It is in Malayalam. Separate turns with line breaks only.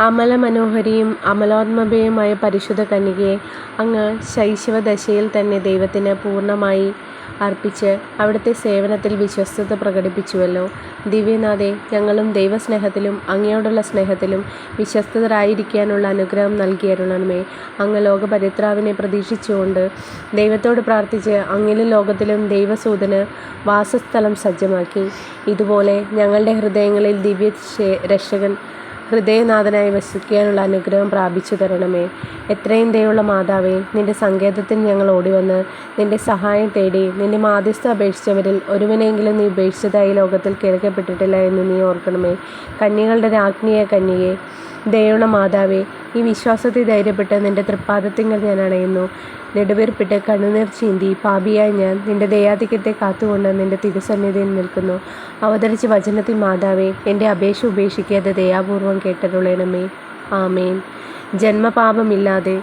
അമലമനോഹരിയും അമലോത്ഭവയുമായ പരിശുദ്ധ കന്യകയെ അങ്ങ് ശൈശവദശയിൽ തന്നെ ദൈവത്തിന് പൂർണമായി അർപ്പിച്ച് അവിടുത്തെ സേവനത്തിൽ വിശ്വസ്തത പ്രകടിപ്പിച്ചുവല്ലോ. ദിവ്യനാഥേ, ഞങ്ങളും ദൈവസ്നേഹത്തിലും അങ്ങയോടുള്ള സ്നേഹത്തിലും വിശ്വസ്തരായിരിക്കാനുള്ള അനുഗ്രഹം നൽകിയരുളണമേ. അങ്ങ് ലോകപരിത്രാവിനെ പ്രതീക്ഷിച്ചുകൊണ്ട് ദൈവത്തോട് പ്രാർത്ഥിച്ച് അങ്ങിലും ലോകത്തിലും ദൈവസൂതന് വാസസ്ഥലം സജ്ജമാക്കി. ഇതുപോലെ ഞങ്ങളുടെ ഹൃദയങ്ങളിൽ ദിവ്യരക്ഷകൻ ഹൃദയനാഥനായി വസിക്കാനുള്ള അനുഗ്രഹം പ്രാപിച്ചു തരണമേ എത്രയും ദയുള്ള മാതാവേ, നിന്റെ സങ്കേതത്തിൽ ഞങ്ങൾ ഓടിവന്ന് നിന്റെ സഹായം തേടി നിന്റെ മാധ്യസ്ഥ അപേക്ഷിച്ചവരിൽ ഒരുവനെങ്കിലും നീ ഉപേക്ഷിച്ചതായി ലോകത്തിൽ കേൾക്കപ്പെട്ടിട്ടില്ല എന്ന് നീ ഓർക്കണമേ. കന്യകളുടെ രാജ്ഞിയെ കന്യകേ, ദയയുള്ള മാതാവേ, ഈ വിശ്വാസത്തിൽ ധൈര്യപ്പെട്ട് നിന്റെ തൃപ്പാദത്തിങ്കൽ ഞാൻ അണയുന്നു. നെടുവേർപ്പിട്ട് കണ്ണുനീർ ചീന്തി പാപിയായി ഞാൻ നിന്റെ ദയാധിക്യത്തെ കാത്തുകൊണ്ട് നിന്റെ തിരുസന്നിധിയിൽ നിൽക്കുന്നു. അവതരിച്ച വചനത്തിൽ മാതാവേ, എന്റെ അപേക്ഷ ഉപേക്ഷിക്കാതെ ദയാപൂർവം കേട്ടരുളണമേ. ആമേൻ. ജന്മപാപമില്ലാതെ